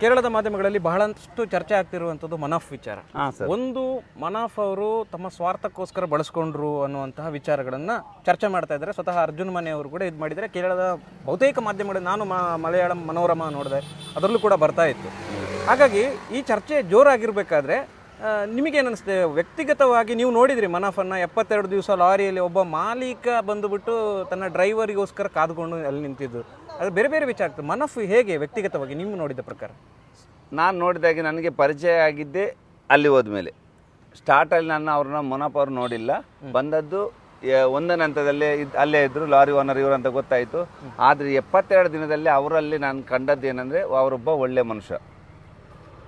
ಕೇರಳದ ಮಾಧ್ಯಮಗಳಲ್ಲಿ ಬಹಳಷ್ಟು ಚರ್ಚೆ ಆಗ್ತಿರುವಂಥದ್ದು ಮನಾಫ್ ವಿಚಾರ. ಒಂದು ಮನಾಫ್ ಅವರು ತಮ್ಮ ಸ್ವಾರ್ಥಕ್ಕೋಸ್ಕರ ಬಳಸ್ಕೊಂಡ್ರು ಅನ್ನುವಂತಹ ವಿಚಾರಗಳನ್ನು ಚರ್ಚೆ ಮಾಡ್ತಾ ಇದ್ದಾರೆ. ಸ್ವತಃ ಅರ್ಜುನ್ ಮನೆ ಅವರು ಕೂಡ ಇದು ಮಾಡಿದ್ದಾರೆ. ಕೇರಳದ ಬಹುತೇಕ ಮಾಧ್ಯಮಗಳು ನಾನು ಮ- ಮಲಯಾಳಂ ಮನೋರಮ ನೋಡಿದೆ ಅದರಲ್ಲೂ ಕೂಡ ಬರ್ತಾ ಇತ್ತು. ಹಾಗಾಗಿ ಈ ಚರ್ಚೆ ಜೋರಾಗಿರ್ಬೇಕಾದ್ರೆ ನಿಮಗೇನು ಅನಿಸುತ್ತೆ ವ್ಯಕ್ತಿಗತವಾಗಿ ನೀವು ನೋಡಿದ್ರಿ ಮನಾಫನ್ನ? ಎಪ್ಪತ್ತೆರಡು ದಿವಸ ಲಾರಿಯಲ್ಲಿ ಒಬ್ಬ ಮಾಲೀಕ ಬಂದುಬಿಟ್ಟು ತನ್ನ ಡ್ರೈವರಿಗೋಸ್ಕರ ಕಾದುಕೊಂಡು ಅಲ್ಲಿ ನಿಂತಿದ್ದು. ಅದು ಬೇರೆ ಬೇರೆ ವಿಚಾರ ಆಗ್ತದೆ. ಮನಫ್ ಹೇಗೆ ವ್ಯಕ್ತಿಗತವಾಗಿ ನೀವು ನೋಡಿದ ಪ್ರಕಾರ? ನಾನು ನೋಡಿದಾಗೆ ನನಗೆ ಪರಿಚಯ ಆಗಿದ್ದೆ ಅಲ್ಲಿ ಹೋದ್ಮೇಲೆ. ಸ್ಟಾರ್ಟಲ್ಲಿ ನಾನು ಅವ್ರನ್ನ ಮೊನಪ್ ಅವ್ರು ನೋಡಿಲ್ಲ. ಬಂದದ್ದು ಒಂದನೇ ಹಂತದಲ್ಲೇ ಇದ್ ಅಲ್ಲೇ ಇದ್ದರು ಲಾರಿ ಓನರ್ ಇವರು ಅಂತ ಗೊತ್ತಾಯಿತು ಆದರೆ ಎಪ್ಪತ್ತೆರಡು ದಿನದಲ್ಲಿ ಅವರಲ್ಲಿ ನಾನು ಕಂಡದ್ದು ಏನಂದರೆ ಅವರೊಬ್ಬ ಒಳ್ಳೆ ಮನುಷ್ಯ.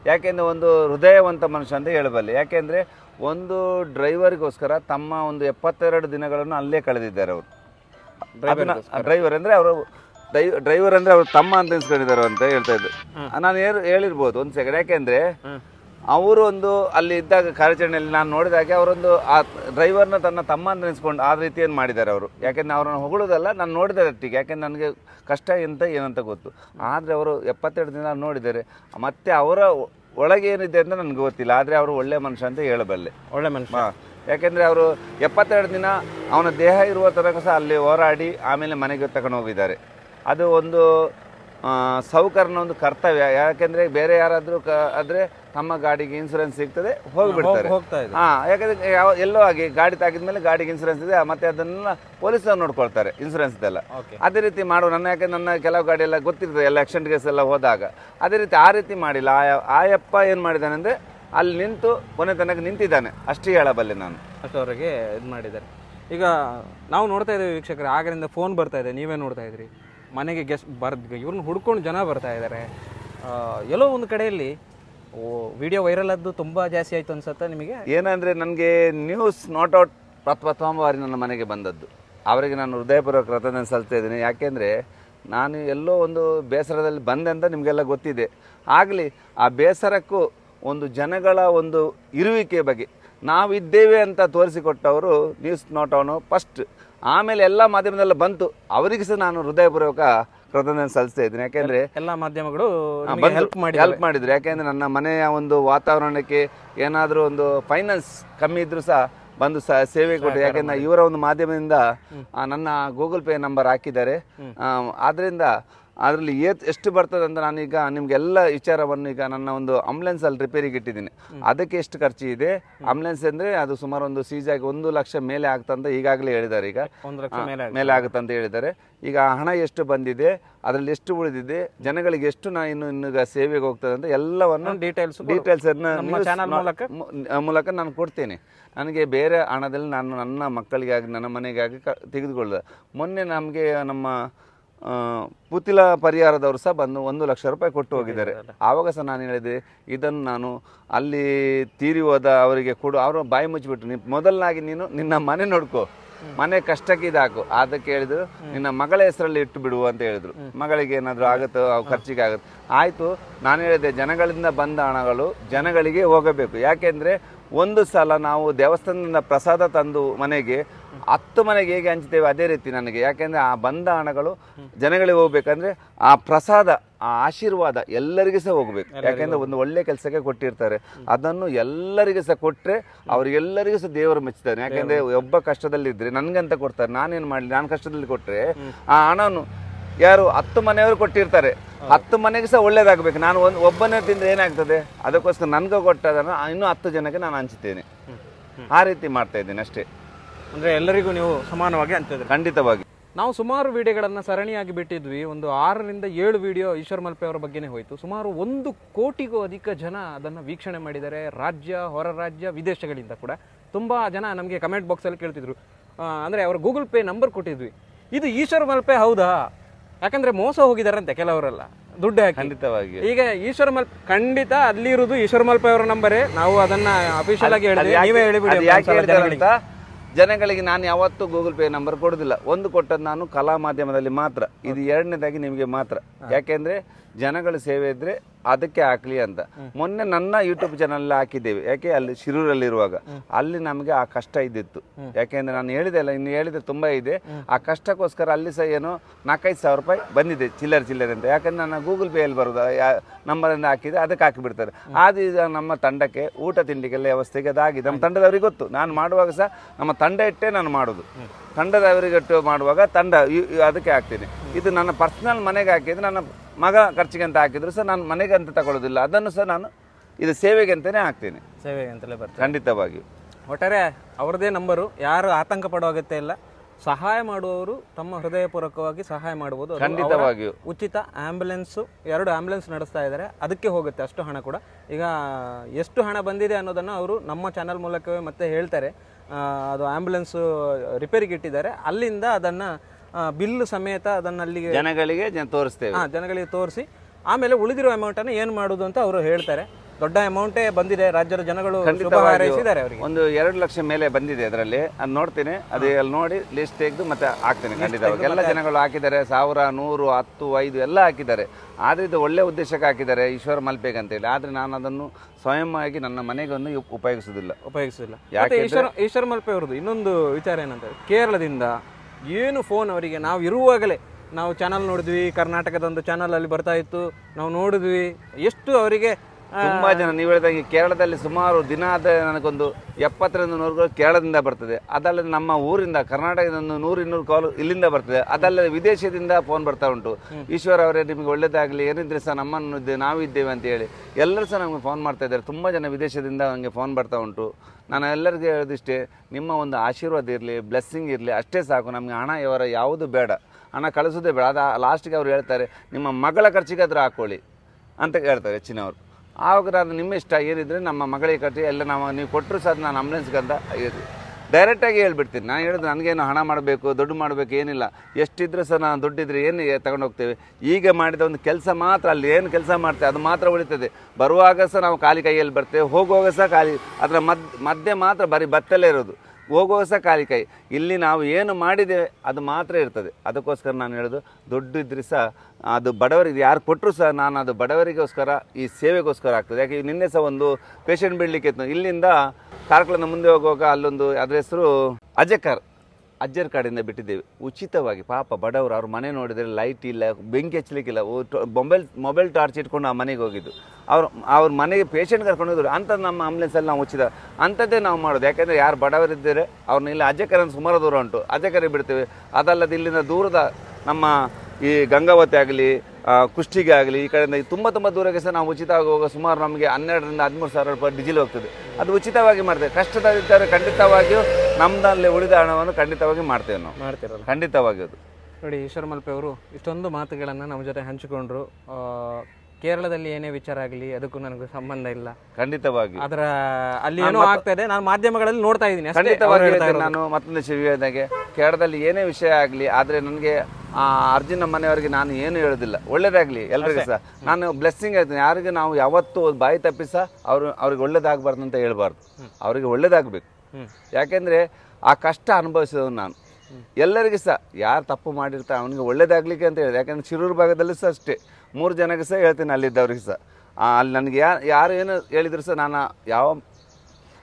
ಯಾಕೆಂದರೆ ಒಂದು ಹೃದಯವಂತ ಮನುಷ್ಯ ಅಂತ ಹೇಳಬಲ್ಲೆ. ಯಾಕೆಂದರೆ ಒಂದು ಡ್ರೈವರ್ಗೋಸ್ಕರ ತಮ್ಮ ಒಂದು ಎಪ್ಪತ್ತೆರಡು ದಿನಗಳನ್ನು ಅಲ್ಲೇ ಕಳೆದಿದ್ದಾರೆ ಅವರು. ಡ್ರೈವರ್ ಅಂದರೆ ಅವರು ಡ್ರೈವರ್ ಅಂದರೆ ಅವರು ತಮ್ಮ ಅಂತ ಅನ್ಸ್ಕೊಂಡಿದ್ದಾರೆ ಅಂತ ಹೇಳ್ತಾ ಇದ್ದೆ. ನಾನು ಹೇಳಿ ಹೇಳಿರ್ಬೋದು ಒಂದು ಸೆಕೆಂಡ್ ಯಾಕೆಂದರೆ ಅವರು ಒಂದು ಅಲ್ಲಿ ಇದ್ದಾಗ ಕಾರ್ಯಾಚರಣೆಯಲ್ಲಿ ನಾನು ನೋಡಿದಾಗೆ ಅವರೊಂದು ಆ ಡ್ರೈವರ್ನ ತನ್ನ ತಮ್ಮ ಅಂತ ನೆನೆಸ್ಕೊಂಡು ಆ ರೀತಿಯನ್ನು ಮಾಡಿದ್ದಾರೆ ಅವರು. ಯಾಕೆಂದರೆ ಅವರನ್ನು ಹೊಗಳೋದಲ್ಲ ನಾನು ನೋಡಿದೆ ಅಟ್ಟಿಗೆ ಯಾಕೆಂದ್ರೆ ನನಗೆ ಕಷ್ಟ ಎಂತ ಏನಂತ ಗೊತ್ತು. ಆದರೆ ಅವರು ಎಪ್ಪತ್ತೆರಡು ದಿನ ನೋಡಿದ್ದಾರೆ. ಮತ್ತು ಅವರ ಒಳಗೆ ಏನಿದೆ ಅಂತ ನನಗೆ ಗೊತ್ತಿಲ್ಲ. ಆದರೆ ಅವರು ಒಳ್ಳೆ ಮನುಷ್ಯ ಅಂತ ಹೇಳಬಲ್ಲೆ. ಒಳ್ಳೆ ಮನುಷ್ಯ. ಯಾಕೆಂದರೆ ಅವರು ಎಪ್ಪತ್ತೆರಡು ದಿನ ಅವನ ದೇಹ ಇರುವ ತನಕ ಸಹ ಅಲ್ಲಿ ಹೋರಾಡಿ ಆಮೇಲೆ ಮನೆಗೆ ತಗೊಂಡು ಹೋಗಿದ್ದಾರೆ. ಅದು ಒಂದು ಸೌಕರ್ನ ಸೌಕರ್ಯನ ಒಂದು ಕರ್ತವ್ಯ. ಯಾಕೆಂದರೆ ಬೇರೆ ಯಾರಾದರೂ ಕ ಆದರೆ ತಮ್ಮ ಗಾಡಿಗೆ ಇನ್ಸೂರೆನ್ಸ್ ಸಿಗ್ತದೆ ಹೋಗ್ಬಿಡ್ತಾರೆ. ಹೋಗ್- ಹೋಗ್ತಾ ಇದೆ. ಹಾ ಯಾಕಂದ್ರೆ ಯಾವ ಎಲ್ಲೋ ಆಗಿ ಗಾಡಿ ತಾಗಿದ್ಮೇಲೆ ಗಾಡಿಗೆ ಇನ್ಸೂರೆನ್ಸ್ ಇದೆ ಮತ್ತೆ ಅದನ್ನೆಲ್ಲ ಪೊಲೀಸರು ನೋಡ್ಕೊಳ್ತಾರೆ ಇನ್ಸೂರೆನ್ಸ್ ಇದೆಲ್ಲ. ಅದೇ ರೀತಿ ಮಾಡು ನನ್ನ ಯಾಕೆ ನನ್ನ ಕೆಲವು ಗಾಡಿ ಎಲ್ಲ ಗೊತ್ತಿರ್ತದೆ ಎಲ್ಲ ಆಕ್ಸಿಡೆಂಟ್ ಕೇಸ್ ಎಲ್ಲ ಹೋದಾಗ. ಅದೇ ರೀತಿ ಆ ರೀತಿ ಮಾಡಿಲ್ಲ. ಆಯ ಆಯಪ್ಪ ಏನು ಮಾಡಿದ್ದಾನೆ ಅಂದರೆ ಅಲ್ಲಿ ನಿಂತು ಕೊನೆ ತನಕ ನಿಂತಿದ್ದಾನೆ. ಅಷ್ಟೇ ಹೇಳಬಲ್ಲೆ ನಾನು. ಅಷ್ಟವರೆಗೆ ಇದು ಮಾಡಿದ್ದಾರೆ. ಈಗ ನಾವು ನೋಡ್ತಾ ಇದ್ದೇವೆ ವೀಕ್ಷಕರು ಆಗರಿಂದ ಫೋನ್ ಬರ್ತಾ ಇದೆ ನೀವೇ ನೋಡ್ತಾ ಇದ್ರಿ. ಮನೆಗೆ ಗೆಸ್ಟ್ ಬರ್ ಇವ್ರನ್ನ ಹುಡ್ಕೊಂಡು ಜನ ಬರ್ತಾ ಇದ್ದಾರೆ. ಎಲ್ಲೋ ಒಂದು ಕಡೆಯಲ್ಲಿ ವಿಡಿಯೋ ವೈರಲ್ ಆದ್ದು ತುಂಬ ಜಾಸ್ತಿ ಆಯ್ತು ಅನ್ಸುತ್ತಾ ನಿಮಗೆ? ಏನಂದರೆ ನನಗೆ ನ್ಯೂಸ್ ನಾಟ್ ಔಟ್ ಪ್ರಥಮ ಬಾರಿ ನನ್ನ ಮನೆಗೆ ಬಂದದ್ದು. ಅವರಿಗೆ ನಾನು ಹೃದಯಪೂರ್ವಕ ಕೃತಜ್ಞತೆ ಸಲ್ತಾ ಇದ್ದೀನಿ ಯಾಕೆಂದರೆ ನಾನು ಎಲ್ಲೋ ಒಂದು ಬೇಸರದಲ್ಲಿ ಬಂದೆ ಅಂತ ನಿಮಗೆಲ್ಲ ಗೊತ್ತಿದೆ. ಆಗಲಿ, ಆ ಬೇಸರಕ್ಕೂ ಒಂದು ಜನಗಳ ಒಂದು ಇರುವಿಕೆ ಬಗ್ಗೆ ನಾವಿದ್ದೇವೆ ಅಂತ ತೋರಿಸಿಕೊಟ್ಟವರು ನ್ಯೂಸ್ ನಾಟ್ ಅವನು ಫಸ್ಟ್ ಆಮೇಲೆ ಎಲ್ಲ ಮಾಧ್ಯಮದಲ್ಲ ಬಂತು. ಅವರಿಗೆ ಸಹ ನಾನು ಹೃದಯಪೂರ್ವಕ ಕೃತಜ್ಞತೆ ಸಲ್ಲಿಸ್ತಾ ಇದ್ದೀನಿ. ಯಾಕೆಂದ್ರೆ ಎಲ್ಲ ಮಾಧ್ಯಮಗಳು ಹೆಲ್ಪ್ ಮಾಡಿ ಹೆಲ್ಪ್ ಮಾಡಿದ್ರು. ಯಾಕೆಂದ್ರೆ ನನ್ನ ಮನೆಯ ಒಂದು ವಾತಾವರಣಕ್ಕೆ ಏನಾದರೂ ಒಂದು ಫೈನಾನ್ಸ್ ಕಮ್ಮಿ ಇದ್ರೂ ಸಹ ಬಂದು ಸಹ ಸೇವೆ ಕೊಟ್ಟು ಯಾಕೆಂದ್ರೆ ಇವರ ಒಂದು ಮಾಧ್ಯಮದಿಂದ ನನ್ನ ಗೂಗಲ್ ಪೇ ನಂಬರ್ ಹಾಕಿದ್ದಾರೆ. ಆದ್ರಿಂದ ಅದರಲ್ಲಿ ಏತ್ ಎಷ್ಟು ಬರ್ತದೆ ಅಂತ ನಾನೀಗ ನಿಮಗೆಲ್ಲ ವಿಚಾರವನ್ನು ಈಗ ನನ್ನ ಒಂದು ಆಂಬುಲೆನ್ಸ್ ಅಲ್ಲಿ ರಿಪೇರಿಗೆ ಇಟ್ಟಿದ್ದೀನಿ. ಅದಕ್ಕೆ ಎಷ್ಟು ಖರ್ಚು ಇದೆ? ಆಂಬುಲೆನ್ಸ್ ಅಂದರೆ ಅದು ಸುಮಾರು ಒಂದು ಸೀಜಾಗಿ ಒಂದು ಲಕ್ಷ ಮೇಲೆ ಆಗ್ತಂತ ಈಗಾಗಲೇ ಹೇಳಿದ್ದಾರೆ ಈಗ. ಒಂದು ಲಕ್ಷ ಮೇಲೆ ಆಗುತ್ತೆ. ಅಂತ ಹೇಳಿದ್ದಾರೆ. ಈಗ ಹಣ ಎಷ್ಟು ಬಂದಿದೆ? ಅದರಲ್ಲಿ ಎಷ್ಟು ಉಳಿದಿದೆ? ಜನಗಳಿಗೆ ಎಷ್ಟು ನಾ ಇನ್ನು ಇನ್ನು ಸೇವೆಗೆ ಹೋಗ್ತದೆ ಅಂತ ಎಲ್ಲವನ್ನು ಡೀಟೇಲ್ಸ್ ಡೀಟೇಲ್ಸ್ ಮೂಲಕ? ಮೂಲಕ ನಾನು ಕೊಡ್ತೇನೆ. ನನಗೆ ಬೇರೆ ಹಣದಲ್ಲಿ ನಾನು ನನ್ನ ಮಕ್ಕಳಿಗಾಗಿ ನನ್ನ ಮನೆಗಾಗಿ ಕ ತೆಗೆದುಕೊಳ್ಳ ಮೊನ್ನೆ ನಮಗೆ ನಮ್ಮ ಪುತಿಲ ಪರಿಹಾರದವರು ಸಹ ಬಂದು ಒಂದು ಲಕ್ಷ ರೂಪಾಯಿ ಕೊಟ್ಟು ಹೋಗಿದ್ದಾರೆ. ಆವಾಗ ಸಹ ನಾನು ಹೇಳಿದೆ ಇದನ್ನು ನಾನು ಅಲ್ಲಿ ತೀರಿ ಹೋದ ಅವರಿಗೆ ಕೊಡು. ಅವರು ಬಾಯಿ ಮುಚ್ಚಿಬಿಟ್ಟು ನೀನು ಮೊದಲನಾಗಿ ನೀನು ನಿನ್ನ ಮನೆ ನೋಡ್ಕೋ. ಮನೆ ಕಷ್ಟಕ್ಕೆ ಇದಾಕು. ಅದಕ್ಕೆ ಹೇಳಿದ್ರು, ನಿನ್ನ ಮಗಳ ಹೆಸರಲ್ಲಿ ಇಟ್ಟು ಬಿಡು ಅಂತ ಹೇಳಿದ್ರು. ಮಗಳಿಗೆ ಏನಾದ್ರು ಆಗುತ್ತೋ ಖರ್ಚಿಗೆ ಆಗುತ್ತೆ. ಆಯ್ತು, ನಾನು ಹೇಳಿದೆ, ಜನಗಳಿಂದ ಬಂದ ಹಣಗಳು ಜನಗಳಿಗೆ ಹೋಗಬೇಕು. ಯಾಕೆಂದ್ರೆ, ಒಂದು ಸಲ ನಾವು ದೇವಸ್ಥಾನದಿಂದ ಪ್ರಸಾದ ತಂದು ಮನೆಗೆ, ಹತ್ತು ಮನೆಗೆ ಹೇಗೆ ಹಂಚ್ತೇವೆ ಅದೇ ರೀತಿ ನನಗೆ. ಯಾಕೆಂದ್ರೆ, ಆ ಬಂದ ಹಣಗಳು ಜನಗಳಿಗೆ ಹೋಗ್ಬೇಕಂದ್ರೆ, ಆ ಪ್ರಸಾದ ಆ ಆಶೀರ್ವಾದ ಎಲ್ಲರಿಗೂ ಸಹ ಹೋಗ್ಬೇಕು. ಯಾಕೆಂದ್ರೆ ಒಂದು ಒಳ್ಳೆ ಕೆಲಸಕ್ಕೆ ಕೊಟ್ಟಿರ್ತಾರೆ. ಅದನ್ನು ಎಲ್ಲರಿಗೂ ಸಹ ಕೊಟ್ಟರೆ ಅವ್ರಿಗೆಲ್ಲರಿಗೂ ಸಹ ದೇವರು ಮೆಚ್ಚುತ್ತಾರೆ ಯಾಕೆಂದ್ರೆ ಒಬ್ಬ ಕಷ್ಟದಲ್ಲಿದ್ದರೆ ನನಗಂತ ಕೊಡ್ತಾರೆ. ನಾನೇನು ಮಾಡಲಿ? ನಾನು ಕಷ್ಟದಲ್ಲಿ ಕೊಟ್ಟರೆ ಆ ಹಣವನ್ನು ಯಾರು ಹತ್ತು ಮನೆಯವರು ಕೊಟ್ಟಿರ್ತಾರೆ. ಹತ್ತು ಮನೆಗೆ ಸಹ ಒಳ್ಳೇದಾಗಬೇಕು. ನಾನು ಒಂದು ಒಬ್ಬನೇ ತಿಂದ್ರೆ ಏನಾಗ್ತದೆ? ಅದಕ್ಕೋಸ್ಕರ ನನಗೆ ಕೊಟ್ಟದನ್ನು ಇನ್ನೂ ಹತ್ತು ಜನಕ್ಕೆ ನಾನು ಹಂಚುತ್ತೇನೆ ಆ ರೀತಿ ಮಾಡ್ತಾ ಇದ್ದೇನೆ ಅಷ್ಟೇ. ಅಂದ್ರೆ ಎಲ್ಲರಿಗೂ ನೀವು ಸಮಾನವಾಗಿ ಅಂತಿದ್ರಿ ಖಂಡಿತವಾಗಿ. ನಾವು ಸುಮಾರು ವಿಡಿಯೋಗಳನ್ನು ಸರಣಿಯಾಗಿ ಬಿಟ್ಟಿದ್ವಿ. ಒಂದು ಆರರಿಂದ ಏಳು ವಿಡಿಯೋ ಈಶ್ವರ್ ಮಲ್ಪೆ ಅವರ ಬಗ್ಗೆನೇ ಹೋಯಿತು. ಸುಮಾರು ಒಂದು ಕೋಟಿಗೂ ಅಧಿಕ ಜನ ಅದನ್ನು ವೀಕ್ಷಣೆ ಮಾಡಿದ್ದಾರೆ. ರಾಜ್ಯ ಹೊರ ರಾಜ್ಯ ವಿದೇಶಗಳಿಂದ ಕೂಡ. ತುಂಬ ಜನ ನಮಗೆ ಕಮೆಂಟ್ ಬಾಕ್ಸಲ್ಲಿ ಕೇಳ್ತಿದ್ರು. ಅಂದರೆ ಅವರ ಗೂಗಲ್ ಪೇ ನಂಬರ್ ಕೊಟ್ಟಿದ್ವಿ. ಇದು ಈಶ್ವರ್ ಮಲ್ಪೆ ಹೌದಾ? ಯಾಕಂದ್ರೆ ಮೋಸ ಹೋಗಿದಾರಂತೆ ಕೆಲವರೆಲ್ಲ. ದುಡ್ಡು ಖಂಡಿತವಾಗಿ. ಈಗ ಈಶ್ವರ್ ಮಲ್ ಖಂಡಿತ ಅಲ್ಲಿ ಇರುವುದು ಈಶ್ವರ್ ಮಲ್ಪೆ ಅವರ ನಂಬರೇ ನಾವು ಅದನ್ನ ಅಫಿಷಿಯಲ್ ಆಗಿ ಹೇಳಿದ್ವಿ ನೀವೇ ಹೇಳಿಬಿಡಿ ಜನಗಳಿಗೆ. ನಾನು ಯಾವತ್ತೂ ಗೂಗಲ್ ಪೇ ನಂಬರ್ ಕೊಡೋದಿಲ್ಲ. ಒಂದು ಕೊಟ್ಟದ್ದು ನಾನು ಕಲಾ ಮಾಧ್ಯಮದಲ್ಲಿ ಮಾತ್ರ. ಇದು ಎರಡನೇದಾಗಿ ನಿಮಗೆ ಮಾತ್ರ. ಯಾಕೆಂದ್ರೆ ಜನಗಳ ಸೇವೆ ಇದ್ರೆ ಅದಕ್ಕೆ ಹಾಕ್ಲಿ ಅಂತ. ಮೊನ್ನೆ ನನ್ನ ಯೂಟ್ಯೂಬ್ ಚಾನಲ್ ಹಾಕಿದ್ದೇವೆ. ಯಾಕೆ? ಅಲ್ಲಿ ಶಿರೂರಲ್ಲಿರುವಾಗ. ಅಲ್ಲಿ ನಮಗೆ ಆ ಕಷ್ಟ ಇದ್ದಿತ್ತು. ಯಾಕೆಂದ್ರೆ ನಾನು ಹೇಳಿದೆ ಅಲ್ಲ ಇನ್ನು ಹೇಳಿದ್ರೆ ತುಂಬಾ ಇದೆ. ಆ ಕಷ್ಟಕ್ಕೋಸ್ಕರ ಅಲ್ಲಿ ಸಹ ಏನೋ ನಾಲ್ಕೈದು ಸಾವಿರ ರೂಪಾಯಿ ಬಂದಿದೆ ಚಿಲ್ಲರೆ ಚಿಲ್ಲರೆ ಅಂತ. ಯಾಕಂದ್ರೆ ನನ್ನ ಗೂಗಲ್ ಪೇಯಲ್ಲಿ ಬರೋದು ನಂಬರಿಂದ ಹಾಕಿದೆ ಅದಕ್ಕೆ ಹಾಕಿಬಿಡ್ತಾರೆ. ಅದು ಈಗ ನಮ್ಮ ತಂಡಕ್ಕೆ ಊಟ ತಿಂಡಿಗೆಲ್ಲ ವ್ಯವಸ್ಥೆಗೆ ಅದಾಗಿದೆ. ನಮ್ಮ ತಂಡದವರಿಗೆ ಗೊತ್ತು. ನಾನು ಮಾಡುವಾಗ ಸಹ ನಮ್ಮ ತಂಡ ಇಟ್ಟೇ ನಾನು ಮಾಡೋದು. ತಂಡದವರಿಗಟ್ಟು ಮಾಡುವಾಗ ತಂಡ ಅದಕ್ಕೆ ಹಾಕ್ತೀನಿ. ಇದು ನನ್ನ ಪರ್ಸನಲ್ ಮನೆಗೆ ಹಾಕಿದ್ರೆ ನನ್ನ ಮಗ ಖರ್ಚಿಗೆ ಅಂತ ಹಾಕಿದ್ರು ಸರ್ ನಾನು ಮನೆಗೆ ಅಂತ ತಗೊಳ್ಳೋದಿಲ್ಲ ಅದನ್ನು ಸಹ ನಾನು ಇದು ಸೇವೆಗೆ ಅಂತಲೇ ಹಾಕ್ತೀನಿ. ಸೇವೆಗೆ ಅಂತಲೇ ಬರ್ತದೆ ಖಂಡಿತವಾಗಿಯೂ. ಒಟ್ಟಾರೆ ಅವ್ರದ್ದೇ ನಂಬರು ಯಾರು ಆತಂಕ ಪಡೋ ಅಗತ್ಯ ಇಲ್ಲ. ಸಹಾಯ ಮಾಡುವವರು ತಮ್ಮ ಹೃದಯಪೂರ್ವಕವಾಗಿ ಸಹಾಯ ಮಾಡಬಹುದು ಅದು ಅವರ ಖಂಡಿತವಾಗಿಯೂ ಉಚಿತ ಆಂಬ್ಯುಲೆನ್ಸು ಎರಡು ಆಂಬ್ಯುಲೆನ್ಸ್ ನಡೆಸ್ತಾ ಇದ್ದಾರೆ. ಅದಕ್ಕೆ ಹೋಗುತ್ತೆ ಅಷ್ಟು ಹಣ ಕೂಡ. ಈಗ ಎಷ್ಟು ಹಣ ಬಂದಿದೆ ಅನ್ನೋದನ್ನು ಅವರು ನಮ್ಮ ಚಾನಲ್ ಮೂಲಕವೇ ಮತ್ತೆ ಹೇಳ್ತಾರೆ. ಆ, ಅದು ಆಂಬ್ಯುಲೆನ್ಸ್ ರಿಪೇರಿಗೆ ಇಟ್ಟಿದ್ದಾರೆ. ಅಲ್ಲಿಂದ ಅದನ್ನು ಬಿಲ್ ಸಮೇತ ಅದನ್ನ ಅಲ್ಲಿಗೆ ಜನಗಳಿಗೆ ಜನ ತೋರಿಸ್ತೇವೆ. ಹಾ ಜನಗಳಿಗೆ ತೋರಿಸಿ. ಆಮೇಲೆ ಉಳಿದಿರೋ ಅಮೌಂಟನ್ನು ಏನು ಮಾಡೋದು ಅಂತ ಅವರು ಹೇಳ್ತಾರೆ. ದೊಡ್ಡ ಅಮೌಂಟೇ ಬಂದಿದೆ. ರಾಜ್ಯದ ಜನಗಳು ಹಾರೈಸಿದ್ದಾರೆ ಅವರಿಗೆ. ಒಂದು ಎರಡು ಲಕ್ಷ ಮೇಲೆ ಬಂದಿದೆ ಅದರಲ್ಲಿ. ಅದು ನೋಡ್ತೀನಿ. ಅದೇ ಅಲ್ಲಿ ನೋಡಿ ಲಿಸ್ಟ್ ತೆಗೆದು ಮತ್ತೆ ಹಾಕ್ತೇನೆ ಖಂಡಿತ ಎಲ್ಲ ಜನಗಳು ಹಾಕಿದ್ದಾರೆ. ಸಾವಿರ ನೂರು ಹತ್ತು ಐದು ಎಲ್ಲ ಹಾಕಿದ್ದಾರೆ. ಆದರೆ ಇದು ಒಳ್ಳೆ ಉದ್ದೇಶಕ್ಕೆ ಹಾಕಿದ್ದಾರೆ ಈಶ್ವರ ಮಲ್ಪೆ ಅಂತ ಹೇಳಿ. ಆದರೆ ನಾನು ಅದನ್ನು ಸ್ವಯಂವಾಗಿ ನನ್ನ ಮನೆಗೆ ಒಂದು ಉಪಯೋಗಿಸೋದಿಲ್ಲ ಉಪಯೋಗಿಸುವುದಿಲ್ಲ ಯಾಕೆ ಈಶ್ವರ ಈಶ್ವರ ಮಲ್ಪೆ ಅವ್ರದ್ದು ಇನ್ನೊಂದು ವಿಚಾರ ಏನಂತ ಕೇರಳದಿಂದ ಏನು ಫೋನ್ ಅವರಿಗೆ? ನಾವು ಇರುವಾಗಲೇ ನಾವು ಚಾನಲ್ ನೋಡಿದ್ವಿ ಕರ್ನಾಟಕದ ಒಂದು ಚಾನಲಲ್ಲಿ ಬರ್ತಾ ಇತ್ತು, ನಾವು ನೋಡಿದ್ವಿ. ಎಷ್ಟು ಅವರಿಗೆ ತುಂಬಾ ಜನ ನೀವು ಹೇಳಿದಂಗೆ ಕೇರಳದಲ್ಲಿ ಸುಮಾರು ದಿನ ಆದ ನನಗೊಂದು ಎಪ್ಪತ್ತರಿಂದ ನೂರು ಕೇರಳದಿಂದ ಬರ್ತದೆ. ಅದಲ್ಲದೆ ನಮ್ಮ ಊರಿಂದ ಕರ್ನಾಟಕದ ಒಂದು ನೂರು ಇನ್ನೂರು ಕಾಲ್ ಇಲ್ಲಿಂದ ಬರ್ತದೆ. ಅದಲ್ಲದೆ ವಿದೇಶದಿಂದ ಫೋನ್ ಬರ್ತಾ ಉಂಟು. ಈಶ್ವರ ಅವರೇ ನಿಮಗೆ ಒಳ್ಳೇದಾಗಲಿ. ಏನಿದ್ರೆ ಸಹ ನಮ್ಮನ್ನು ನಾವು ನಾವಿದ್ದೇವೆ ಅಂತ ಹೇಳಿ. ಎಲ್ಲರೂ ಸಹ ನಮಗೆ ಫೋನ್ ಮಾಡ್ತಾ ಇದ್ದಾರೆ. ತುಂಬ ಜನ ವಿದೇಶದಿಂದ ನನಗೆ ಫೋನ್ ಬರ್ತಾ ಉಂಟು. ನಾನು ಎಲ್ಲರಿಗೂ ಹೇಳೋದಿಷ್ಟೇ ನಿಮ್ಮ ಒಂದು ಆಶೀರ್ವಾದ ಇರಲಿ ಬ್ಲೆಸ್ಸಿಂಗ್ ಇರಲಿ ಅಷ್ಟೇ ಸಾಕು. ನಮಗೆ ಹಣ ಇವರ ಯಾವುದು ಬೇಡ. ಹಣ ಕಳಿಸೋದೇ ಬೇಡ. ಅದು ಲಾಸ್ಟಿಗೆ ಅವ್ರು ಹೇಳ್ತಾರೆ ನಿಮ್ಮ ಮಗಳ ಖರ್ಚಿಗಾದರೂ ಹಾಕೊಳ್ಳಿ ಅಂತ ಹೇಳ್ತಾರೆ ಹೆಚ್ಚಿನವರು. ಆವಾಗ ನಾನು ನಿಮ್ಮ ಇಷ್ಟ ಏನಿದ್ರೆ ನಮ್ಮ ಮಗಳಿಗೆ ಕಟ್ಟಿ, ಎಲ್ಲ ನಾವು ನೀವು ಕೊಟ್ಟರು ಸಹ ನಾನು ಆಂಬುಲೆನ್ಸ್ಗೆ ಅಂತ ಡೈರೆಕ್ಟಾಗಿ ಹೇಳ್ಬಿಡ್ತೀನಿ. ನಾನು ಹೇಳಿದ್ರೆ ನನಗೇನು ಹಣ ಮಾಡಬೇಕು, ದುಡ್ಡು ಮಾಡಬೇಕು ಏನಿಲ್ಲ. ಎಷ್ಟಿದ್ರೆ ಸಹ ನಾನು ದುಡ್ಡಿದ್ರೆ ಏನು ಹೋಗ್ತೇವೆ? ಈಗ ಮಾಡಿದ ಒಂದು ಕೆಲಸ ಮಾತ್ರ, ಅಲ್ಲಿ ಏನು ಕೆಲಸ ಮಾಡ್ತೇವೆ, ಅದು ಮಾತ್ರ ಉಳಿತದೆ. ಬರುವಾಗ ಸಹ ನಾವು ಖಾಲಿ ಕೈಯಲ್ಲಿ ಬರ್ತೇವೆ, ಹೋಗುವಾಗ ಸಹ ಖಾಲಿ, ಅದರ ಮದ್, ಮಧ್ಯೆ ಮಾತ್ರ ಬರೀ ಬತ್ತಲೇ ಇರೋದು. ಹೋಗುವಾಗ ಸಹ ಖಾಲಿ ಇಲ್ಲಿ ನಾವು ಏನು ಮಾಡಿದ್ದೇವೆ, ಅದು ಮಾತ್ರ ಇರ್ತದೆ. ಅದಕ್ಕೋಸ್ಕರ ನಾನು ಹೇಳೋದು, ದುಡ್ಡು ಇದ್ರೆ ಸಹ ಅದು ಬಡವರಿಗೆ, ಯಾರು ಕೊಟ್ಟರು ಸಹ ನಾನು ಅದು ಬಡವರಿಗೋಸ್ಕರ, ಈ ಸೇವೆಗೋಸ್ಕರ ಆಗ್ತದೆ. ಯಾಕೆ, ನಿನ್ನೆ ಸಹ ಒಂದು ಪೇಷಂಟ್ ಬಿಡಲಿಕ್ಕೆ ಇತ್ತು ಇಲ್ಲಿಂದ ಕಾರ್ಕಳದ ಮುಂದೆ ಹೋಗುವಾಗ ಅಲ್ಲೊಂದು, ಅದರ ಹೆಸರು ಅಜಕರ್. ಅಜ್ಜರ್ ಕಾಡಿಂದ ಬಿಟ್ಟಿದ್ದೇವೆ. ಉಚಿತವಾಗಿ, ಪಾಪ ಬಡವರು ಅವ್ರ ಮನೆ ನೋಡಿದರೆ ಲೈಟ್ ಇಲ್ಲ, ಬೆಂಕಿ ಹಚ್ಚಲಿಕ್ಕಿಲ್ಲ. ಮೊಬೈಲ್ ಮೊಬೈಲ್ ಟಾರ್ಚ್ ಇಟ್ಕೊಂಡು ಆ ಮನೆಗೆ ಹೋಗಿದ್ದು. ಅವ್ರು, ಅವ್ರ ಮನೆಗೆ ಪೇಷಂಟ್ ಕರ್ಕೊಂಡು ಹೋದ್ರು. ಅಂಥದ್ದು ನಮ್ಮ ಆಂಬುಲೆನ್ಸಲ್ಲಿ ನಾವು ಉಚಿತ ಅಂಥದ್ದೇ ನಾವು ಮಾಡೋದು. ಯಾಕೆಂದರೆ ಯಾರು ಬಡವರಿದ್ದರೆ, ಅವ್ರನ್ನ ಇಲ್ಲಿ ಅಜ್ಜಕರನ್ನು ಸುಮಾರು ದೂರ ಉಂಟು. ಅಜ್ಜಕರೇ ಬಿಡ್ತೇವೆ. ಅದಲ್ಲದೆ ಇಲ್ಲಿಂದ ದೂರದ ನಮ್ಮ ಈ ಗಂಗಾವತಿ ಆಗಲಿ ಕುಷ್ಟಿಗೆ ಆಗಲಿ ಈ ಕಡೆಯಿಂದ ತುಂಬ ತುಂಬ ದೂರಕ್ಕೆ ಸಹ ನಾವು ಉಚಿತವಾಗಿ ಹೋಗೋ ಸುಮಾರು ನಮಗೆ ಹನ್ನೆರಡರಿಂದ ಹದಿಮೂರು ಸಾವಿರ ರೂಪಾಯಿ ಡಿಜಿಲ್ ಹೋಗ್ತದೆ. ಅದು ಉಚಿತವಾಗಿ ಮಾಡ್ತೇವೆ. ಕಷ್ಟದಲ್ಲಿದ್ದರೆ ಖಂಡಿತವಾಗಿಯೂ ನಮ್ಮದಲ್ಲೇ ಉಳಿದ ಹಣವನ್ನು ಖಂಡಿತವಾಗಿ ಮಾಡ್ತೇವೆ ನಾವು. ಮಾಡ್ತಿರಲ್ಲ. ಖಂಡಿತವಾಗಿ ಅದು. ನೋಡಿ ಈಶ್ವರ ಮಲ್ಪೆ ಅವರು ಇಷ್ಟೊಂದು ಮಾತುಗಳನ್ನು ನಮ್ಮ ಜೊತೆ ಹಂಚಿಕೊಂಡ್ರು. ಕೇರಳದಲ್ಲಿ ಏನೇ ವಿಚಾರ ಆಗಲಿ ಅದಕ್ಕೂ ನನಗೂ ಸಂಬಂಧ ಇಲ್ಲ. ಖಂಡಿತವಾಗಿ. ಅದರ ಅಲ್ಲಿ ಏನೋ ಆಗ್ತಾ ಇದೆ ನಾನು ಮಾಧ್ಯಮಗಳಲ್ಲಿ ನೋಡ್ತಾ ಇದ್ದೀನಿ ಖಂಡಿತವಾಗಿ ಹೇಳ್ತಾ ಹೇಳ್ತೇನೆ ನಾನು ಮತ್ತೊಂದು ಶಿವಿಯಾದಾಗೆ ಹೇಳಿದಾಗೆ ಕೇರಳದಲ್ಲಿ ಏನೇ ವಿಷಯ ಆಗಲಿ ಆದರೆ ನನಗೆ ಆ ಅರ್ಜುನ ಮನೆಯವರಿಗೆ ನಾನು ಏನು ಹೇಳೋದಿಲ್ಲ. ಒಳ್ಳೇದಾಗಲಿ ಎಲ್ರಿಗೂ ಸಹ. ನಾನು ಬ್ಲೆಸ್ಸಿಂಗ್ ಹೇಳ್ತೀನಿ. ಯಾರಿಗೆ ನಾವು ಯಾವತ್ತೂ ಬಾಯಿ ತಪ್ಪಿಸ ಅವರು ಅವ್ರಿಗೆ ಒಳ್ಳೇದಾಗಬಾರ್ದು ಅಂತ ಹೇಳ್ಬಾರ್ದು. ಅವರಿಗೆ ಒಳ್ಳೇದಾಗಬೇಕು. ಯಾಕೆಂದರೆ ಆ ಕಷ್ಟ ಅನುಭವಿಸಿದವನು ನಾನು. ಎಲ್ಲರಿಗೂ ಸಹ ಯಾರು ತಪ್ಪು ಮಾಡಿರ್ತಾರೆ ಅವನಿಗೆ ಒಳ್ಳೇದಾಗಲಿಕ್ಕೆ ಅಂತ ಹೇಳಿದೆ ಯಾಕಂದ್ರೆ ಶಿರೂರು ಭಾಗದಲ್ಲೂ ಸಹ ಅಷ್ಟೇ. ಮೂರು ಜನಕ್ಕೆ ಸಹ ಹೇಳ್ತೀನಿ ಅಲ್ಲಿದ್ದವ್ರಿಗೆ ಸಹ. ಅಲ್ಲಿ ನನಗೆ ಯಾರು ಯಾರು ಏನು ಹೇಳಿದ್ರು ಸಹ ನಾನು ಯಾವ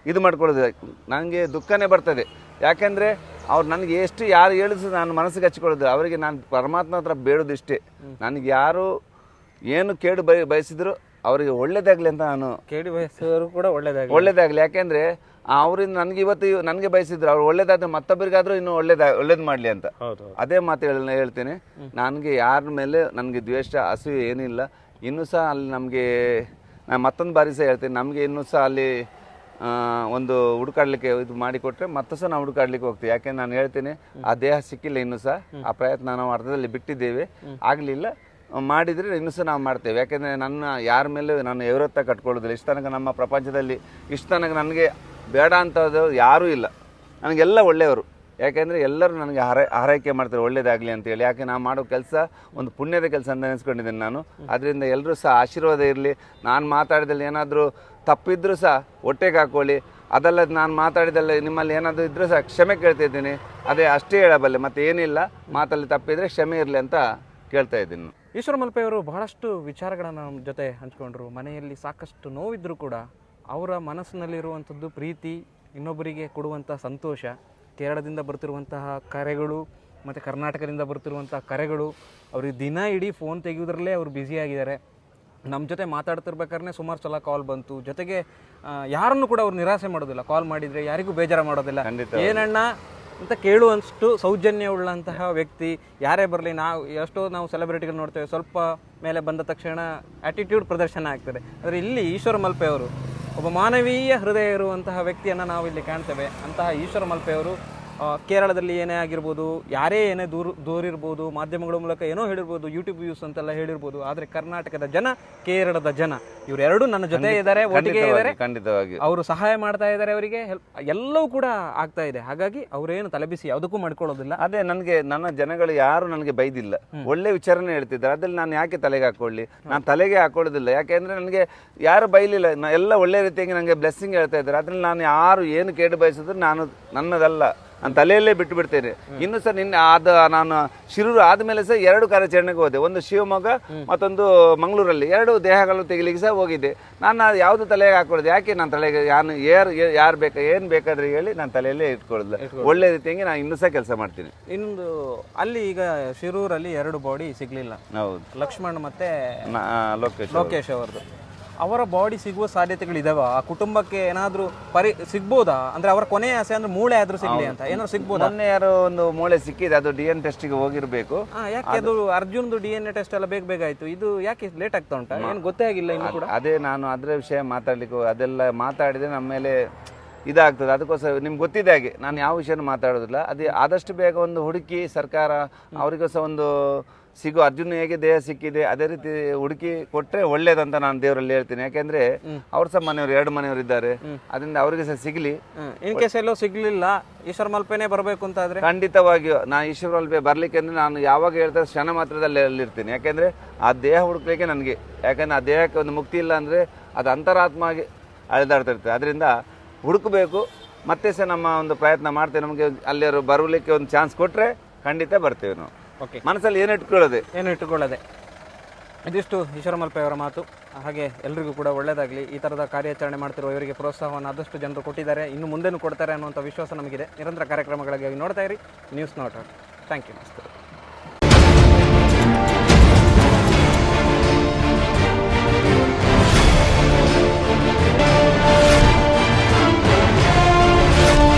ಇದು ಮಾಡ್ಕೊಳ್ಳೋದಿಲ್ಲ ನನಗೆ ದುಃಖನೇ ಬರ್ತದೆ. ಯಾಕೆಂದರೆ ಅವ್ರು ನನಗೆ ಎಷ್ಟು ಯಾರು ಹೇಳಿದ್ರು ನಾನು ಮನಸ್ಸಿಗೆ ಹಚ್ಕೊಳ್ಳೋದು. ಅವರಿಗೆ ನಾನು ಪರಮಾತ್ಮ ಹತ್ರ ಬೇಡೋದು ಇಷ್ಟೇ. ನನಗೆ ಯಾರು ಏನು ಕೇಡು ಬಯ ಬಯಸಿದ್ರು ಅವರಿಗೆ ಒಳ್ಳೇದಾಗಲಿ ಅಂತ ನಾನು ಕೇಳಿ ಬಯಸಿದ್ರು ಕೂಡ ಒಳ್ಳೇದಾಗಲಿ. ಒಳ್ಳೇದಾಗಲಿ. ಯಾಕೆಂದರೆ ಅವರಿಂದ ನನಗೆ ಇವತ್ತು ನನ್ಗೆ ನನಗೆ ಬಯಸಿದ್ರು. ಅವ್ರು ಒಳ್ಳೇದಾದ್ರೆ ಮತ್ತೊಬ್ಬರಿಗಾದ್ರೂ ಇನ್ನೂ ಒಳ್ಳೇದ ಒಳ್ಳೇದು ಮಾಡಲಿ ಅಂತ. ಅದೇ ಮಾತು ಹೇಳ್ತೀನಿ. ಹೇಳ್ತೇನೆ ನನಗೆ ಯಾರ ಮೇಲೆ ನನಗೆ ದ್ವೇಷ ಹಸಿವು ಏನಿಲ್ಲ. ಇನ್ನು ಸಹ ಅಲ್ಲಿ ನಮಗೆ ನಾನು ಮತ್ತೊಂದು ಬಾರಿ ಸಹ ಹೇಳ್ತೇನೆ. ನಮಗೆ ಇನ್ನು ಸಹ ಅಲ್ಲಿ ಒಂದು ಹುಡುಕಾಡ್ಲಿಕ್ಕೆ ಇದು ಮಾಡಿಕೊಟ್ರೆ ಮತ್ತೆ ಸಹ ನಾವು ಹುಡುಕಾಡ್ಲಿಕ್ಕೆ ಹೋಗ್ತೀವಿ. ಯಾಕೆ ನಾನು ಹೇಳ್ತೇನೆ ಆ ದೇಹ ಸಿಕ್ಕಿಲ್ಲ ಇನ್ನು ಸಹ. ಆ ಪ್ರಯತ್ನ ನಾವು ಅರ್ಧದಲ್ಲಿ ಬಿಟ್ಟಿದ್ದೇವೆ. ಆಗಲಿಲ್ಲ. ಮಾಡಿದರೆ ಇನ್ನು ಸಹ ನಾವು ಮಾಡ್ತೇವೆ. ಯಾಕೆಂದರೆ ನನ್ನ ಯಾರ ಮೇಲೆ ನಾನು ಎವರತ್ತ ಕಟ್ಕೊಳ್ಳೋದಿಲ್ಲ. ಇಷ್ಟು ತನಕ ನಮ್ಮ ಪ್ರಪಂಚದಲ್ಲಿ ಇಷ್ಟು ತನಕ ನನಗೆ ಬೇಡ ಅಂತದ್ದು ಯಾರೂ ಇಲ್ಲ. ನನಗೆಲ್ಲ ಒಳ್ಳೆಯವರು. ಯಾಕೆಂದರೆ ಎಲ್ಲರೂ ನನಗೆ ಹಾರೈ, ಹಾರೈಕೆ ಮಾಡ್ತಾರೆ ಒಳ್ಳೇದಾಗಲಿ ಅಂತೇಳಿ. ಯಾಕೆ ನಾನು ಮಾಡೋ ಕೆಲಸ ಒಂದು ಪುಣ್ಯದ ಕೆಲಸ ಅಂತ ಅನಿಸ್ಕೊಂಡಿದ್ದೀನಿ ನಾನು. ಅದರಿಂದ ಎಲ್ಲರೂ ಸಹ ಆಶೀರ್ವಾದ ಇರಲಿ. ನಾನು ಮಾತಾಡಿದಲ್ಲಿ ಏನಾದರೂ ತಪ್ಪಿದ್ರೂ ಸಹ ಹೊಟ್ಟೆಗೆ ಹಾಕ್ಕೊಳ್ಳಿ ಅದಲ್ಲದೆ ನಾನು ಮಾತಾಡಿದಲ್ಲಿ ನಿಮ್ಮಲ್ಲಿ ಏನಾದರೂ ಇದ್ದರೂ ಸಹ ಕ್ಷಮೆ ಕೇಳ್ತಿದ್ದೀನಿ ಅದೇ ಅಷ್ಟೇ ಹೇಳಬಲ್ಲೆ. ಮತ್ತೆ ಏನಿಲ್ಲ. ಮಾತಲ್ಲಿ ತಪ್ಪಿದರೆ ಕ್ಷಮೆ ಇರಲಿ ಅಂತ ಕೇಳ್ತಾ ಇದ್ದೀನಿ. ಈಶ್ವರ ಮಲ್ಪೆಯವರು ಬಹಳಷ್ಟು ವಿಚಾರಗಳನ್ನು ನಮ್ಮ ಜೊತೆ ಹಂಚ್ಕೊಂಡ್ರು. ಮನೆಯಲ್ಲಿ ಸಾಕಷ್ಟು ನೋವಿದ್ದರೂ ಕೂಡ ಅವರ ಮನಸ್ಸಿನಲ್ಲಿರುವಂಥದ್ದು ಪ್ರೀತಿ ಇನ್ನೊಬ್ಬರಿಗೆ ಕೊಡುವಂಥ ಸಂತೋಷ ಕೇರಳದಿಂದ ಬರ್ತಿರುವಂತಹ ಕರೆಗಳು ಮತ್ತು ಕರ್ನಾಟಕದಿಂದ ಬರ್ತಿರುವಂಥ ಕರೆಗಳು ಅವ್ರಿಗೆ ದಿನ ಇಡೀ ಫೋನ್ ತೆಗೆಯೋದ್ರಲ್ಲೇ ಅವ್ರು ಬ್ಯುಸಿಯಾಗಿದ್ದಾರೆ ನಮ್ಮ ಜೊತೆ ಮಾತಾಡ್ತಿರ್ಬೇಕಾದ್ರೆ ಸುಮಾರು ಸಲ ಕಾಲ್ ಬಂತು. ಜೊತೆಗೆ ಯಾರನ್ನು ಕೂಡ ಅವ್ರು ನಿರಾಸೆ ಮಾಡೋದಿಲ್ಲ. ಕಾಲ್ ಮಾಡಿದರೆ ಯಾರಿಗೂ ಬೇಜಾರು ಮಾಡೋದಿಲ್ಲ. ಏನಣ್ಣ ಅಂತ ಕೇಳುವಷ್ಟು ಸೌಜನ್ಯ ಉಳ್ಳಂತಹ ವ್ಯಕ್ತಿ ಯಾರೇ ಬರಲಿ ನಾವು ಎಷ್ಟೋ ನಾವು ಸೆಲೆಬ್ರಿಟಿಗಳು ನೋಡ್ತೇವೆ ಸ್ವಲ್ಪ ಮೇಲೆ ಬಂದ ತಕ್ಷಣ ಆ್ಯಟಿಟ್ಯೂಡ್ ಪ್ರದರ್ಶನ ಆಗ್ತದೆ. ಆದರೆ ಇಲ್ಲಿ ಈಶ್ವರ ಮಲ್ಪೆ ಅವರು ಒಬ್ಬ ಮಾನವೀಯ ಹೃದಯ ಇರುವಂತಹ ವ್ಯಕ್ತಿಯನ್ನು ನಾವು ಇಲ್ಲಿ ಕಾಣ್ತೇವೆ. ಅಂತಹ ಈಶ್ವರ ಮಲ್ಪೆ ಅವರು ಆ, ಕೇರಳದಲ್ಲಿ ಏನೇ ಆಗಿರ್ಬೋದು ಯಾರೇ ಏನೇ ದೂರ ದೂರಿರ್ಬೋದು ಮಾಧ್ಯಮಗಳ ಮೂಲಕ ಏನೋ ಹೇಳಿರ್ಬೋದು ಯೂಟ್ಯೂಬ್ ವ್ಯೂಸ್ ಅಂತೆಲ್ಲ ಹೇಳಿರ್ಬೋದು ಆದರೆ ಕರ್ನಾಟಕದ ಜನ ಕೇರಳದ ಜನ ಇವರೆರಡೂ ನನ್ನ ಜೊತೆ ಇದ್ದಾರೆ ಒಟ್ಟಿಗೆ ಇದ್ದಾರೆ. ಖಂಡಿತವಾಗಿ. ಅವರು ಸಹಾಯ ಮಾಡ್ತಾ ಇದ್ದಾರೆ ಅವರಿಗೆ ಎಲ್ಲವೂ ಕೂಡ ಆಗ್ತಾ ಇದೆ. ಹಾಗಾಗಿ ಅವರೇನು ತಲೆಬಿಸಿ ಯಾವುದಕ್ಕೂ ಮಾಡ್ಕೊಳ್ಳೋದಿಲ್ಲ. ಅದೇ ನನಗೆ ನನ್ನ ಜನಗಳು ಯಾರು ನನಗೆ ಬೈದಿಲ್ಲ. ಒಳ್ಳೆ ವಿಚಾರನೇ ಹೇಳ್ತಿದ್ದಾರೆ. ಅದ್ರಲ್ಲಿ ನಾನು ಯಾಕೆ ತಲೆಗೆ ಹಾಕೊಳ್ಳಿ? ನಾನು ತಲೆಗೆ ಹಾಕೊಳ್ಳೋದಿಲ್ಲ. ಯಾಕೆಂದ್ರೆ ನನಗೆ ಯಾರು ಬೈಲಿಲ್ಲ. ಎಲ್ಲ ಒಳ್ಳೆ ರೀತಿಯಾಗಿ ನನಗೆ ಬ್ಲೆಸ್ಸಿಂಗ್ ಹೇಳ್ತಾ ಇದ್ದಾರೆ. ಅದ್ರಲ್ಲಿ ನಾನು ಯಾರು ಏನು ಕೇಡು ಬಯಸಿದ್ರು ನಾನು ನನ್ನದಲ್ಲ. ನಾನು ತಲೆಯಲ್ಲೇ ಬಿಟ್ಟು ಬಿಡ್ತೇನೆ ಇನ್ನು ಸರ್ ನಿನ್ನೆ ಆದ ನಾನು ಶಿರೂರು ಆದ್ಮೇಲೆ ಸಹ ಎರಡು ಕಾರ್ಯಾಚರಣೆಗೆ ಹೋದೆ. ಒಂದು ಶಿವಮೊಗ್ಗ ಮತ್ತೊಂದು ಮಂಗಳೂರಲ್ಲಿ. ಎರಡು ದೇಹಗಳು ತೆಗಿಲಿಕ್ಕೆ ಸಹ ಹೋಗಿದ್ದೆ. ನಾನು ಅದು ಯಾವುದು ತಲೆಗೆ ಹಾಕೊಳ್ಳೋದು ಯಾಕೆ ನಾನು ತಲೆಗೆ ಯಾರು ಯಾರು ಯಾರು ಬೇಕಾ ಏನು ಬೇಕಾದ್ರೆ ಹೇಳಿ ನಾನು ತಲೆಯಲ್ಲೇ ಇಟ್ಕೊಳ್ಳೋದಿಲ್ಲ ಒಳ್ಳೆ ರೀತಿಯಾಗಿ ನಾನು ಇನ್ನೂ ಸಹ ಕೆಲಸ ಮಾಡ್ತೀನಿ. ಇನ್ನೊಂದು ಅಲ್ಲಿ ಈಗ ಶಿರೂರಲ್ಲಿ ಎರಡು ಬಾಡಿ ಸಿಗ್ಲಿಲ್ಲ. ಹೌದು. ಲಕ್ಷ್ಮಣ್ ಮತ್ತೆ ಲೋಕೇಶ್ ಲೋಕೇಶ್ ಅವರದು ಅವರ ಬಾಡಿ ಸಿಗುವ ಸಾಧ್ಯತೆಗಳಿದಾವ? ಆ ಕುಟುಂಬಕ್ಕೆ ಏನಾದರೂ ಪರಿ ಸಿಗ್ಬೋದಾ? ಅಂದ್ರೆ ಅವರ ಕೊನೆಯ ಆಸೆ ಅಂದ್ರೆ ಮೂಳೆ ಆದ್ರೂ ಸಿಗ್ಲಿ ಅಂತ. ಏನಾದ್ರು ಸಿಗ್ಬೋದು? ಮೊನ್ನೆ ಯಾರೋ ಒಂದು ಮೂಳೆ ಸಿಕ್ಕಿದೆ ಅದು ಡಿ ಎನ್ ಟೆಸ್ಟಿಗೆ ಹೋಗಿರ್ಬೇಕು. ಆ, ಯಾಕೆ ಅದು ಅರ್ಜುನ್ದು ಡಿ ಎನ್ ಎ ಟೆಸ್ಟ್ ಎಲ್ಲ ಬೇಗ ಬೇಗ ಆಯ್ತು. ಇದು ಯಾಕೆ ಲೇಟ್ ಆಗ್ತಾ ಉಂಟಾ? ಏನು ಗೊತ್ತೇ ಆಗಿಲ್ಲ ಇನ್ನು ಕೂಡ. ಅದೇ ನಾನು ಅದರ ವಿಷಯ ಮಾತಾಡ್ಲಿಕ್ಕೆ ಅದೆಲ್ಲ ಮಾತಾಡಿದ್ರೆ ನಮ್ಮ ಮೇಲೆ ಇದಾಗ್ತದೆ. ಅದಕ್ಕೋಸ್ಕರ ನಿಮ್ಗೆ ಗೊತ್ತಿದೆ ಹಾಗೆ. ನಾನು ಯಾವ ವಿಷಯನೂ ಮಾತಾಡೋದಿಲ್ಲ. ಅದೇ ಆದಷ್ಟು ಬೇಗ ಒಂದು ಹುಡುಕಿ ಸರ್ಕಾರ ಅವರಿಗೂ ಸಹ ಒಂದು ಸಿಗೋ ಅರ್ಜುನ್ ಹೇಗೆ ದೇಹ ಸಿಕ್ಕಿದೆ ಅದೇ ರೀತಿ ಹುಡುಕಿ ಕೊಟ್ಟರೆ ಒಳ್ಳೇದಂತ ನಾನು ದೇವರಲ್ಲಿ ಹೇಳ್ತೀನಿ. ಯಾಕೆಂದ್ರೆ ಅವ್ರ ಸಹ ಮನೆಯವರು ಎರಡು ಮನೆಯವರು ಇದ್ದಾರೆ. ಅದರಿಂದ ಅವರಿಗೆ ಸಹ ಸಿಗಲಿ. ಇನ್ ಕೇಸ್ ಎಲ್ಲೋ ಸಿಗ್ಲಿಲ್ಲ ಈಶ್ವರ ಮಲ್ಪೆನೆ ಬರಬೇಕು ಅಂತ ಆದ್ರೆ? ಖಂಡಿತವಾಗಿಯೂ ನಾ ಮಲ್ಪೆ ಬರ್ಲಿಕ್ಕೆ ಅಂದ್ರೆ ನಾನು ಯಾವಾಗ ಹೇಳ್ತಾರೆ ಕ್ಷಣ ಮಾತ್ರದಲ್ಲಿ ಅಲ್ಲಿರ್ತೀನಿ. ಯಾಕೆಂದ್ರೆ ಆ ದೇಹ ಹುಡುಕ್ಲಿಕ್ಕೆ ನನಗೆ ಯಾಕಂದ್ರೆ ಆ ದೇಹಕ್ಕೆ ಒಂದು ಮುಕ್ತಿ ಇಲ್ಲ ಅಂದ್ರೆ ಅದು ಅಂತರಾತ್ಮಾಗಿ ಅಳೆದಾಡ್ತಿರ್ತದೆ ಅದರಿಂದ ಹುಡುಕಬೇಕು ಮತ್ತೆ ಸಹ ನಮ್ಮ ಒಂದು ಪ್ರಯತ್ನ ಮಾಡ್ತೇವೆ. ನಮಗೆ ಅಲ್ಲಿಯವರು ಬರಲಿಕ್ಕೆ ಒಂದು ಚಾನ್ಸ್ ಕೊಟ್ಟರೆ ಖಂಡಿತ ಬರ್ತೇವೆ ನಾವು. ಓಕೆ ಮನಸ್ಸಲ್ಲಿ ಏನು ಇಟ್ಕೊಳ್ಳೋದೆ? ಏನು ಇಟ್ಟುಕೊಳ್ಳದೆ ಇದಿಷ್ಟು ಈಶ್ವರ ಅವರ ಮಾತು. ಹಾಗೆ ಎಲ್ರಿಗೂ ಕೂಡ ಒಳ್ಳೆಯದಾಗಲಿ ಈ ಥರದ ಕಾರ್ಯಾಚರಣೆ ಮಾಡ್ತಿರುವ ಇವರಿಗೆ ಪ್ರೋತ್ಸಾಹವನ್ನು ಆದಷ್ಟು ಜನರು ಕೊಟ್ಟಿದ್ದಾರೆ. ಇನ್ನು ಮುಂದೆನೂ ಕೊಡ್ತಾರೆ ಅನ್ನುವಂಥ ವಿಶ್ವಾಸ ನಮಗಿದೆ. ನಿರಂತರ ಕಾರ್ಯಕ್ರಮಗಳಿಗಾಗಿ ನೋಡ್ತಾ ಇರಿ. News note thank you